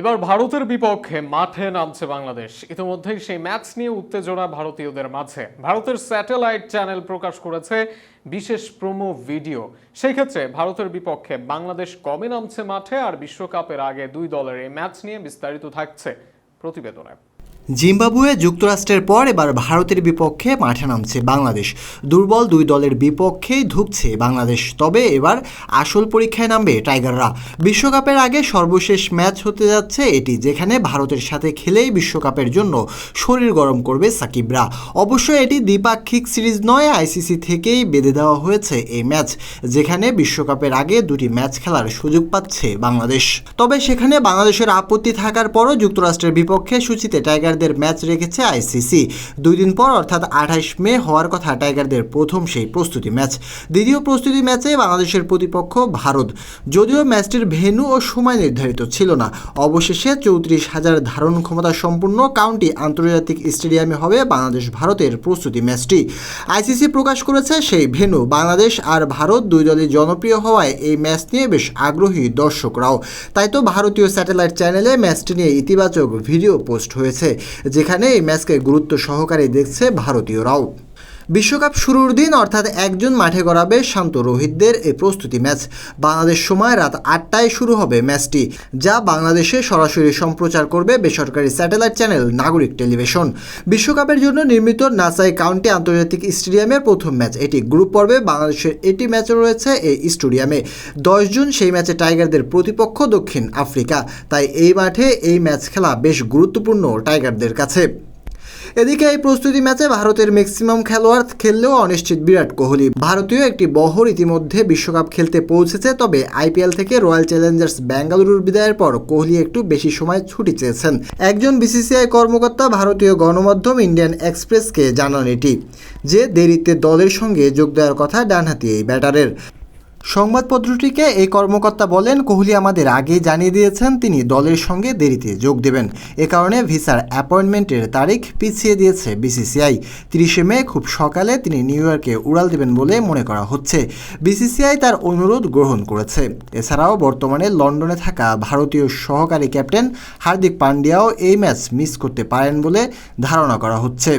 এবার ভারতের বিপক্ষে মাঠে নামছে বাংলাদেশ। ইতিমধ্যেই সেই ম্যাচ নিয়ে উত্তেজনা ভারতীয়দের মাঝে। ভারতের স্যাটেলাইট চ্যানেল প্রকাশ করেছে বিশেষ প্রোমো ভিডিও। সেই ক্ষেত্রে ভারতের বিপক্ষে বাংলাদেশ কমে নামছে মাঠে আর বিশ্বকাপের আগে দুই দলের এই ম্যাচ নিয়ে বিস্তারিত থাকছে প্রতিবেদনে। জিম্বাবুয়ে যুক্তরাষ্ট্রের পর এবার ভারতের বিপক্ষে মাঠে নামছে বাংলাদেশ। দুর্বল দুই দলের বিপক্ষেই ধুঁকছে বাংলাদেশ, তবে এবার আসল পরীক্ষায় নামবে টাইগাররা। বিশ্বকাপের আগে সর্বশেষ ম্যাচ হতে যাচ্ছে এটি, যেখানে ভারতের সাথে খেলেই বিশ্বকাপের জন্য শরীর গরম করবে সাকিবরা। অবশ্য এটি দ্বিপাক্ষিক সিরিজ নয়, আইসিসি থেকেই বেঁধে দেওয়া হয়েছে এই ম্যাচ, যেখানে বিশ্বকাপের আগে দুটি ম্যাচ খেলার সুযোগ পাচ্ছে বাংলাদেশ। তবে সেখানে বাংলাদেশের আপত্তি থাকার পরও যুক্তরাষ্ট্রের বিপক্ষে সূচিতে টাইগারদের ম্যাচ রেখেছে আইসিসি। দুই দিন পর অর্থাৎ আঠাইশ মে হওয়ার কথা টাইগারদের প্রথম সেই প্রস্তুতি ম্যাচ। দ্বিতীয় প্রস্তুতি ম্যাচে বাংলাদেশের প্রতিপক্ষ ভারত। যদিও ম্যাচটির ভেন্যু ও সময় নির্ধারিত ছিল না, অবশেষে চৌত্রিশ হাজার ধারণ ক্ষমতা সম্পূর্ণ কাউন্টি আন্তর্জাতিক স্টেডিয়ামে হবে বাংলাদেশ ভারতের প্রস্তুতি ম্যাচটি। আইসিসি প্রকাশ করেছে সেই ভেন্যু। বাংলাদেশ আর ভারত দুই দলই জনপ্রিয় হওয়ায় এই ম্যাচ নিয়ে বেশ আগ্রহী দর্শকরাও। তাই তো ভারতীয় স্যাটেলাইট চ্যানেলে ম্যাচটি নিয়ে ইতিবাচক ভিডিও পোস্ট হয়েছে। যেখানে এই ম্যাচকে গুরুত্ব সহকারে দেখছে ভারতীয়রাও। বিশ্বকাপ শুরুর দিন, অর্থাৎ একজন মাঠে গড়াবে শান্ত রোহিতদের এই প্রস্তুতি ম্যাচ। বাংলাদেশ সময় রাত আটটায় শুরু হবে ম্যাচটি, যা বাংলাদেশে সরাসরি সম্প্রচার করবে বেসরকারি স্যাটেলাইট চ্যানেল নাগরিক টেলিভিশন। বিশ্বকাপের জন্য নির্মিত নাসাই কাউন্টি আন্তর্জাতিক স্টেডিয়ামের প্রথম ম্যাচ। এটি গ্রুপ পর্বে বাংলাদেশের এটি ম্যাচ রয়েছে এই স্টেডিয়ামে। দশ জুন সেই ম্যাচে টাইগারদের প্রতিপক্ষ দক্ষিণ আফ্রিকা। তাই এই মাঠে এই ম্যাচ খেলা বেশ গুরুত্বপূর্ণ টাইগারদের কাছে। এদিকে এই প্রস্তুতি ম্যাচে ভারতের ম্যাক্সিমাম খেলোয়াড় খেললেও অনিশ্চিত বিরাট কোহলি। ভারতীয় একটি বহর ইতিমধ্যে বিশ্বকাপ খেলতে পৌঁছেছে, তবে আইপিএল থেকে রয়্যাল চ্যালেঞ্জার্স বেঙ্গালুরুর বিদায়ের পর কোহলি একটু বেশি সময় ছুটি চেয়েছেন। একজন বিসিসিআই কর্মকর্তা ভারতীয় গণমাধ্যম ইন্ডিয়ান এক্সপ্রেসকে জানান এটি, যে দেরিতে দলের সঙ্গে যোগ দেওয়ার কথা ডানহাতি এই ব্যাটারের। সংবাদপত্রটিকে এই কর্মকর্তা বলেন, কোহলি আমাদের আগেই জানিয়ে দিয়েছেন, তিনি দলের সঙ্গে দেরিতে যোগ দেবেন। এ কারণে ভিসার অ্যাপয়েন্টমেন্টের তারিখ পিছিয়ে দিয়েছে বিসিসিআই। তিরিশে মে, খুব সকালে তিনি নিউ ইয়র্কে উড়াল দেবেন বলে মনে করা হচ্ছে। বিসিসিআই তার অনুরোধ গ্রহণ করেছে। এছাড়াও বর্তমানে লন্ডনে থাকা ভারতীয় সহকারী ক্যাপ্টেন হার্দিক পান্ডিয়াও এই ম্যাচ মিস করতে পারেন বলে ধারণা করা হচ্ছে।